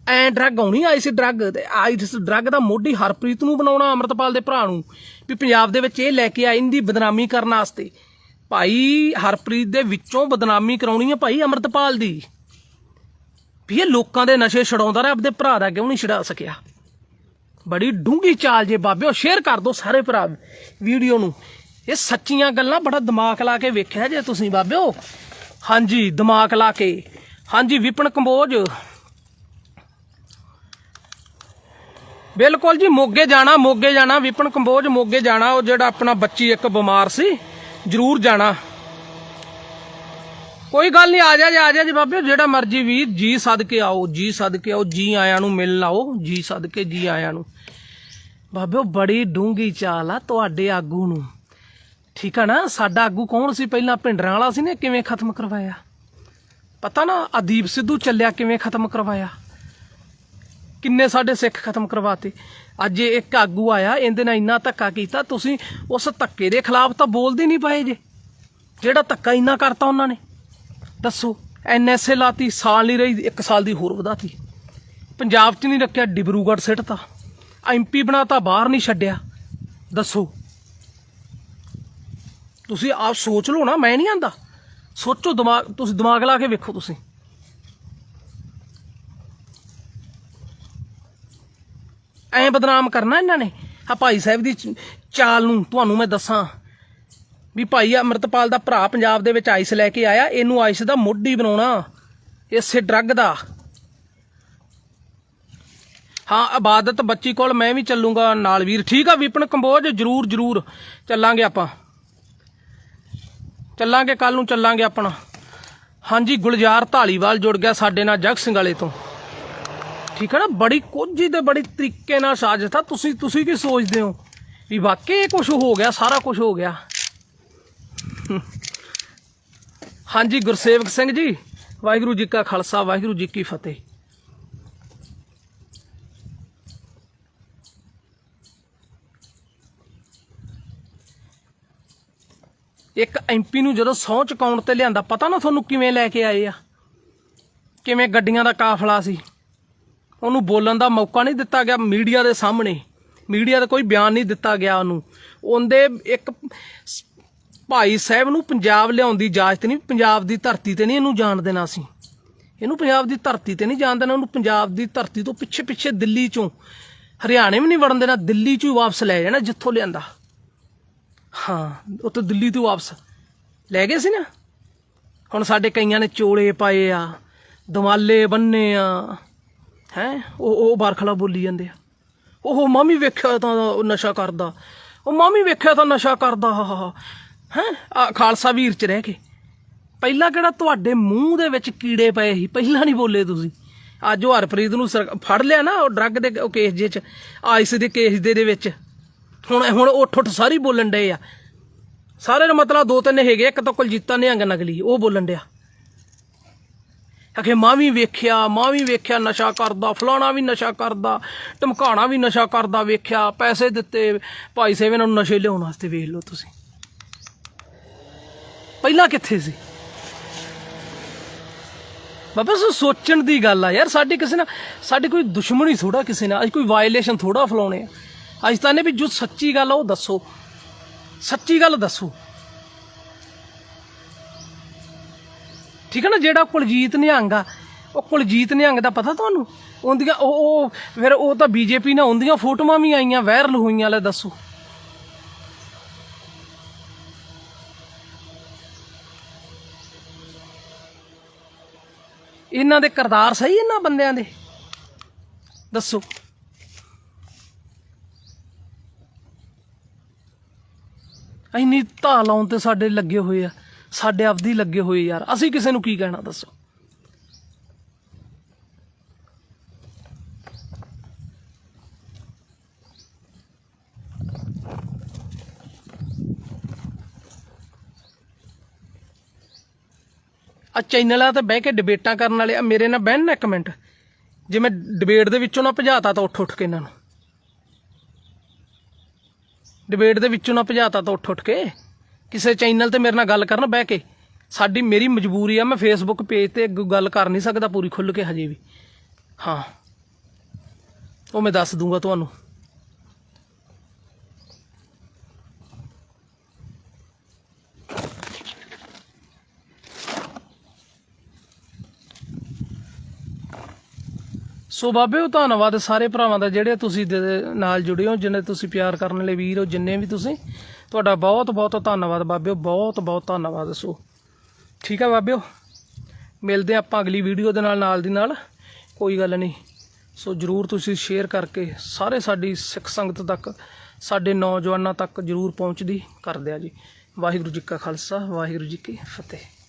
ਐ ਡਰੱਗ ਆਉਣੀ ਆਈਸ ਡਰੱਗ ਤੇ ਆਈਸ ਡਰੱਗ ਦਾ ਮੋਢੀ ਹਰਪ੍ਰੀਤ ਨੂੰ ਬਣਾਉਣਾ ਅਮਰਤਪਾਲ ਦੇ ਭਰਾ ਨੂੰ, ਵੀ ਪੰਜਾਬ ਦੇ ਵਿੱਚ ਇਹ ਲੈ ਕੇ ਆਈ ਇਹਦੀ ਬਦਨਾਮੀ ਕਰਨ ਵਾਸਤੇ। ਭਾਈ ਹਰਪ੍ਰੀਤ ਦੇ ਵਿੱਚੋਂ ਬਦਨਾਮੀ ਕਰਾਉਣੀ ਹੈ ਭਾਈ ਅਮਰਤਪਾਲ ਦੀ। ਵੀ ਇਹ ਲੋਕਾਂ ਦੇ ਨਸ਼ੇ ਛਡਾਉਂਦਾ ਰਿਹਾ, ਆਪਦੇ ਭਰਾ ਦਾ ਕਿਉਂ ਨਹੀਂ ਛਡਾ ਸਕਿਆ? ਬੜੀ ਡੂੰਗੀ ਚਾਲ ਜੇ ਬਾਬਿਓ, ਸ਼ੇਅਰ ਕਰ ਦਿਓ ਸਾਰੇ ਭਰਾ ਵੀਡੀਓ ਨੂੰ। ਇਹ ਸੱਚੀਆਂ ਗੱਲਾਂ ਬੜਾ ਦਿਮਾਗ ਲਾ ਕੇ ਵੇਖਿਆ ਜੇ ਤੁਸੀਂ ਬਾਬਿਓ। ਹਾਂਜੀ, ਦਿਮਾਗ ਲਾ ਕੇ। ਹਾਂਜੀ, ਵਿਪਨ ਕੰਬੋਜ। ਬਿਲਕੁਲ ਜੀ, ਮੋਗੇ ਜਾਣਾ ਮੋਗੇ ਜਾਣਾ। ਵਿਪਨ ਕੰਬੋਜ, ਮੋਗੇ ਜਾਣਾ। ਉਹ ਜਿਹੜਾ ਆਪਣਾ ਬੱਚੀ ਇੱਕ ਬਿਮਾਰ ਸੀ, ਜ਼ਰੂਰ ਜਾਣਾ। ਕੋਈ ਗੱਲ ਨਹੀਂ, ਆ ਜਾ ਜੀ, ਆ ਜਾ ਜੀ ਬਾਬੇ ਜਿਹੜਾ ਮਰਜ਼ੀ ਵੀਰ, ਜੀ ਸਦਕੇ ਆਓ, ਜੀ ਸਦਕੇ ਆਓ। ਜੀ ਆਇਆਂ ਨੂੰ ਮਿਲ ਲਾਓ ਜੀ ਸਦਕੇ, ਜੀ ਆਇਆਂ ਨੂੰ। ਬਾਬਿਓ, ਬੜੀ ਡੂੰਗੀ ਚਾਲ ਆ ਤੁਹਾਡੇ ਆਗੂ ਨੂੰ। ਠੀਕ ਆ ਨਾ? ਸਾਡਾ ਆਗੂ ਕੌਣ ਸੀ? ਪਹਿਲਾਂ ਭਿੰਡਰਾਂ ਵਾਲਾ ਸੀ ਨੇ ਕਿਵੇਂ ਖਤਮ ਕਰਵਾਇਆ? ਪਤਾ ਨਾ, ਅਦੀਪ ਸਿੱਧੂ ਚੱਲਿਆ ਕਿਵੇਂ ਖਤਮ ਕਰਵਾਇਆ? ਕਿੰਨੇ ਸਾਡੇ ਸਿੱਖ ਖਤਮ ਕਰਵਾਤੇ? ਅੱਜ ਇੱਕ ਆਗੂ ਆਇਆ, ਇਹਦੇ ਨਾਲ ਇੰਨਾ ਧੱਕਾ ਕੀਤਾ, ਤੁਸੀਂ ਉਸ ਧੱਕੇ ਦੇ ਖਿਲਾਫ ਤਾਂ ਬੋਲਦੇ ਨਹੀਂ ਪਏ ਜੇ। ਜਿਹੜਾ ਧੱਕਾ ਇੰਨਾ ਕਰਤਾ ਉਹਨਾਂ ਨੇ। ਦੱਸੋ ਐਨਐਸਏ ਲਾਤੀ, ਸਾਲ ਨਹੀਂ ਰਹੀ, ਇੱਕ ਸਾਲ ਦੀ ਹੋਰ ਵਧਾਤੀ। ਪੰਜਾਬ 'ਚ ਨਹੀਂ ਰੱਖਿਆ, ਡਿਬਰੂਗੜ੍ਹ ਸਿੱਟਤਾ। ਐਮਪੀ ਬਣਾਤਾ, ਬਾਹਰ ਨਹੀਂ ਛੱਡਿਆ। ਦੱਸੋ ਤੁਸੀਂ ਆਪ ਸੋਚ ਲਓ ਨਾ, ਮੈਂ ਨਹੀਂ ਆਂਦਾ। ਸੋਚੋ, ਦਿਮਾਗ, ਤੁਸੀਂ ਦਿਮਾਗ ਲਾ ਕੇ ਵੇਖੋ ਤੁਸੀਂ। ਐਂ ਬਦਨਾਮ ਕਰਨਾ ਇਹਨਾਂ ਨੇ। ਆ ਭਾਈ ਸਾਹਿਬ ਦੀ ਚਾਲ ਨੂੰ ਤੁਹਾਨੂੰ ਮੈਂ ਦੱਸਾਂ। ਵੀ ਭਾਈ ਅਮਰਤਪਾਲ ਦਾ ਭਰਾ ਪੰਜਾਬ ਦੇ ਵਿੱਚ ਆਈਸ ਲੈ ਕੇ ਆਇਆ, ਇਹਨੂੰ ਆਈਸ ਦਾ ਮੋਢੀ ਬਣਾਉਣਾ। ਇਸੇ ਡਰੱਗ ਦਾ। ਹਾਂ, ਇਬਾਦਤ ਬੱਚੀ ਕੋਲ ਮੈਂ ਵੀ ਚੱਲੂਗਾ ਨਾਲ। ਵੀਰ, ਠੀਕ ਆ, ਵਿਪਨ ਕੰਬੋਜ, ਜਰੂਰ ਜਰੂਰ ਚੱਲਾਂਗੇ ਆਪਾਂ। ਚੱਲਾਂਗੇ ਕੱਲ ਨੂੰ ਚੱਲਾਂਗੇ ਆਪਣਾ। ਹਾਂਜੀ, ਗੁਲਜ਼ਾਰ ਢਾਲੀਵਾਲ ਜੁੜ ਗਿਆ ਸਾਡੇ ਨਾਲ ਜਗ ਸਿੰਘ ਵਾਲੇ ਤੋਂ। ਠੀਕ ਹੈ ਨਾ? ਬੜੀ ਕੋਝੀ ਤੇ ਬੜੀ ਤਰੀਕੇ ਨਾਲ ਸਾਜ਼ਿਸ਼ ਆ। ਤੁਸੀਂ ਤੁਸੀਂ ਕੀ ਸੋਚਦੇ ਹੋ? ਵੀ ਵਾਕਈ ਇਹ ਕੁਝ ਹੋ ਗਿਆ, ਸਾਰਾ ਕੁਝ ਹੋ ਗਿਆ? ਹਾਂਜੀ, ਗੁਰਸੇਵਕ ਸਿੰਘ ਜੀ, ਵਾਹਿਗੁਰੂ ਜੀ ਕਾ ਖਾਲਸਾ, ਵਾਹਿਗੁਰੂ ਜੀ ਕੀ ਫਤਿਹ। ਇੱਕ ਐਮਪੀ ਨੂੰ ਜਦੋਂ ਸਹੁੰ ਚੁਕਾਉਣ ਤੇ ਲਿਆਂਦਾ, ਪਤਾ ਨਾ ਤੁਹਾਨੂੰ ਕਿਵੇਂ ਲੈ ਕੇ ਆਏ ਆ? ਕਿਵੇਂ ਗੱਡੀਆਂ ਦਾ ਕਾਫਲਾ ਸੀ? ਉਹਨੂੰ ਬੋਲਣ ਦਾ ਮੌਕਾ ਨਹੀਂ ਦਿੱਤਾ ਗਿਆ ਮੀਡੀਆ ਦੇ ਸਾਹਮਣੇ। ਮੀਡੀਆ ਦਾ ਕੋਈ ਬਿਆਨ ਨਹੀਂ ਦਿੱਤਾ ਗਿਆ ਉਹਨੂੰ। ਉਹਦੇ ਇੱਕ ਭਾਈ ਸਾਹਿਬ ਨੂੰ ਪੰਜਾਬ ਲਿਆਉਣ ਦੀ ਇਜਾਜ਼ਤ ਨਹੀਂ, ਪੰਜਾਬ ਦੀ ਧਰਤੀ ਤੇ ਨਹੀਂ ਇਹਨੂੰ ਜਾਣ ਦੇਣਾ ਸੀ। ਇਹਨੂੰ ਪੰਜਾਬ ਦੀ ਧਰਤੀ ਤੇ ਨਹੀਂ ਜਾਣ ਦੇਣਾ, ਉਹਨੂੰ ਪੰਜਾਬ ਦੀ ਧਰਤੀ ਤੋਂ ਪਿੱਛੇ ਪਿੱਛੇ ਦਿੱਲੀ ਚੋਂ, ਹਰਿਆਣੇ ਵੀ ਨਹੀਂ ਵੜਨ ਦੇਣਾ, ਦਿੱਲੀ ਚੋਂ ਹੀ ਵਾਪਸ ਲੈ ਜਾਣਾ ਜਿੱਥੋਂ ਲਿਆਂਦਾ। ਹਾਂ। ਉਹ ਤਾਂ ਦਿੱਲੀ ਤੋਂ ਵਾਪਸ ਲੈ ਗਏ ਸੀ ਨਾ। ਹੁਣ ਸਾਡੇ ਕਈਆਂ ਨੇ ਚੋਲੇ ਪਾਏ ਆ ਦਮਾਲੇ ਬੰਨੇ ਆ। ਹੈ? ਉਹ ਉਹ ਬਾਰਖਲਾ ਬੋਲੀ ਜਾਂਦੇ ਆ। ਉਹ ਮਾਮੀ ਵੇਖਿਆ ਤਾਂ ਉਹ ਨਸ਼ਾ ਕਰਦਾ। ਉਹ ਮਾਮੀ ਵੇਖਿਆ ਤਾਂ ਨਸ਼ਾ ਕਰਦਾ ਹੈ? ਆ ਖਾਲਸਾ ਵੀਰ ਚ ਰਹਿ ਕੇ। ਪਹਿਲਾਂ ਕਿਹੜਾ ਤੁਹਾਡੇ ਮੂੰਹ ਦੇ ਵਿੱਚ ਕੀੜੇ ਪਏ ਸੀ? ਪਹਿਲਾਂ ਨਹੀਂ ਬੋਲੇ ਤੁਸੀਂ। ਅੱਜ ਉਹ ਹਰਪ੍ਰੀਤ ਨੂੰ ਸਰ- ਫੜ ਲਿਆ ਨਾ ਉਹ ਡਰੱਗ ਦੇ ਕੇਸ ਜੇ ਚ, ਆਈਸ ਦੇ ਕੇਸ ਦੇ ਦੇ ਵਿੱਚ। ਹੁਣ ਹੁਣ ਉੱਠ ਉੱਠ ਸਾਰੀ ਬੋਲਣ ਡਏ ਆ। ਸਾਰੇ ਦਾ ਮਤਲਬ ਦੋ ਤਿੰਨ ਹੈਗੇ, ਇੱਕ ਤਾਂ ਕੁਲਜੀਤਾ ਨਿਹੰਗ ਨਗਲੀ ਉਹ ਬੋਲਣ ਡਿਆ। ਅਖੇ ਮਾਂ ਵੀ ਵੇਖਿਆ, ਮਾਂ ਵੀ ਵੇਖਿਆ, ਨਸ਼ਾ ਕਰਦਾ, ਫਲਾਣਾ ਵੀ ਨਸ਼ਾ ਕਰਦਾ ਧਮਕਾਣਾ ਵੀ ਨਸ਼ਾ ਕਰਦਾ, ਵੇਖਿਆ, ਪੈਸੇ ਦਿੱਤੇ, ਭਾਈ ਸਾਹਿਬ ਇਹਨਾਂ ਨੂੰ ਨਸ਼ੇ ਲਿਆਉਣ ਵਾਸਤੇ ਵੇਖ ਲਓ ਤੁਸੀਂ। ਪਹਿਲਾਂ ਕਿੱਥੇ ਸੀ? ਬਾਬਾ, ਸੋ ਸੋਚਣ ਦੀ ਗੱਲ ਆ ਯਾਰ, ਸਾਡੀ ਕਿਸੇ ਨਾਲ, ਸਾਡੀ ਕੋਈ ਦੁਸ਼ਮਣੀ ਥੋੜਾ ਕਿਸੇ ਨਾਲ, ਅੱਜ ਕੋਈ ਵਾਇਲੇਸ਼ਨ ਥੋੜਾ ਫਲਾਉਣੇ ਆ। ਅੱਜ ਤਾਂ ਨੇ ਵੀ ਜੋ ਸੱਚੀ ਗੱਲ ਆ ਉਹ ਦੱਸੋ। ਸੱਚੀ ਗੱਲ ਦੱਸੋ। ਠੀਕ ਹੈ ਨਾ, ਜਿਹੜਾ ਕੁਲਜੀਤ ਨਿਹੰਗ ਆ, ਉਹ ਕੁਲਜੀਤ ਨਿਹੰਗ ਦਾ ਪਤਾ ਤੁਹਾਨੂੰ? ਉਹਦੀਆਂ ਉਹ ਉਹ ਫਿਰ ਉਹ ਤਾਂ ਬੀਜੇਪੀ ਨਾਲ ਉਹਦੀਆਂ ਫੋਟੋਆਂ ਵੀ ਆਈਆਂ, ਵਾਇਰਲ ਹੋਈਆਂ, ਲੈ ਦੱਸੋ। ਇਹਨਾਂ ਦੇ ਕਰਤਾਰ ਸਹੀ ਇਹਨਾਂ ਬੰਦਿਆਂ ਦੇ? ਦੱਸੋ। ਇੰਨੀ ਧਾ ਲਾਉਣ ਤੇ ਸਾਡੇ ਲੱਗੇ ਹੋਏ ਆ। ਸਾਡੇ ਆਪਦੀ ਲੱਗੇ ਹੋਏ ਯਾਰ। ਅਸੀਂ ਕਿਸੇ ਨੂੰ ਕੀ ਕਹਿਣਾ, ਦੱਸੋ? ਆ ਚੈਨਲਾਂ ਤੇ ਬਹਿ ਕੇ ਡਿਬੇਟਾਂ ਕਰਨ ਵਾਲੇ ਆ। ਮੇਰੇ ਨਾਲ ਬਹਿਣ ਨਾ ਇੱਕ ਮਿੰਟ। ਜੇ ਮੈਂ ਡਿਬੇਟ ਦੇ ਵਿੱਚੋਂ ਨਾ ਭਜਾਤਾ ਤਾਂ ਉੱਠ ਉੱਠ ਕੇ ਇਹਨਾਂ ਨੂੰ। ਡਿਬੇਟ ਦੇ ਵਿੱਚੋਂ ਨਾ ਭਜਾਤਾ ਤਾਂ ਉੱਠ ਉੱਠ ਕੇ। ਕਿਸੇ ਚੈਨਲ ਤੇ ਮੇਰੇ ਨਾਲ ਗੱਲ ਕਰਨ ਬਹਿ ਕੇ। ਸਾਡੀ ਮੇਰੀ ਮਜਬੂਰੀ ਆ, ਮੈਂ ਫੇਸਬੁੱਕ ਪੇਜ ਤੇ ਅੱਗੋਂ ਗੱਲ ਕਰ ਨਹੀਂ ਸਕਦਾ ਪੂਰੀ ਖੁੱਲ ਕੇ ਹਜੇ ਵੀ। ਹਾਂ। ਉਹ ਮੈਂ ਦੱਸ ਦੂੰਗਾ ਤੁਹਾਨੂੰ। ਸੋ ਬਾਬਿਓ ਧੰਨਵਾਦ ਸਾਰੇ ਭਰਾਵਾਂ ਦਾ ਜਿਹੜੇ ਤੁਸੀਂ ਦੇ- ਨਾਲ ਜੁੜੇ ਹੋ, ਜਿੰਨੇ ਤੁਸੀਂ ਪਿਆਰ ਕਰਨ ਲਈ ਵੀਰ ਹੋ, ਜਿੰਨੇ ਵੀ ਤੁਸੀਂ। ਤੁਹਾਡਾ ਬਹੁਤ ਬਹੁਤ ਧੰਨਵਾਦ ਬਾਬਿਓ, ਬਹੁਤ ਬਹੁਤ ਧੰਨਵਾਦ। ਸੋ ਠੀਕ ਆ ਬਾਬਿਓ, ਮਿਲਦੇ ਹਾਂ ਆਪਾਂ ਅਗਲੀ ਵੀਡੀਓ ਦੇ ਨਾਲ ਨਾਲ ਦੀ ਨਾਲ। ਕੋਈ ਗੱਲ ਨਹੀਂ। ਸੋ ਜਰੂਰ ਤੁਸੀਂ ਸ਼ੇਅਰ ਕਰਕੇ ਸਾਰੇ ਸਾਡੀ ਸਿੱਖ ਸੰਗਤ ਤੱਕ, ਸਾਡੇ ਨੌਜਵਾਨਾਂ ਤੱਕ ਜਰੂਰ ਪਹੁੰਚਦੀ ਕਰ ਦਿਆ ਜੀ। ਵਾਹਿਗੁਰੂ ਜੀ ਕਾ ਖਾਲਸਾ, ਵਾਹਿਗੁਰੂ ਜੀ ਕੀ ਫਤਿਹ।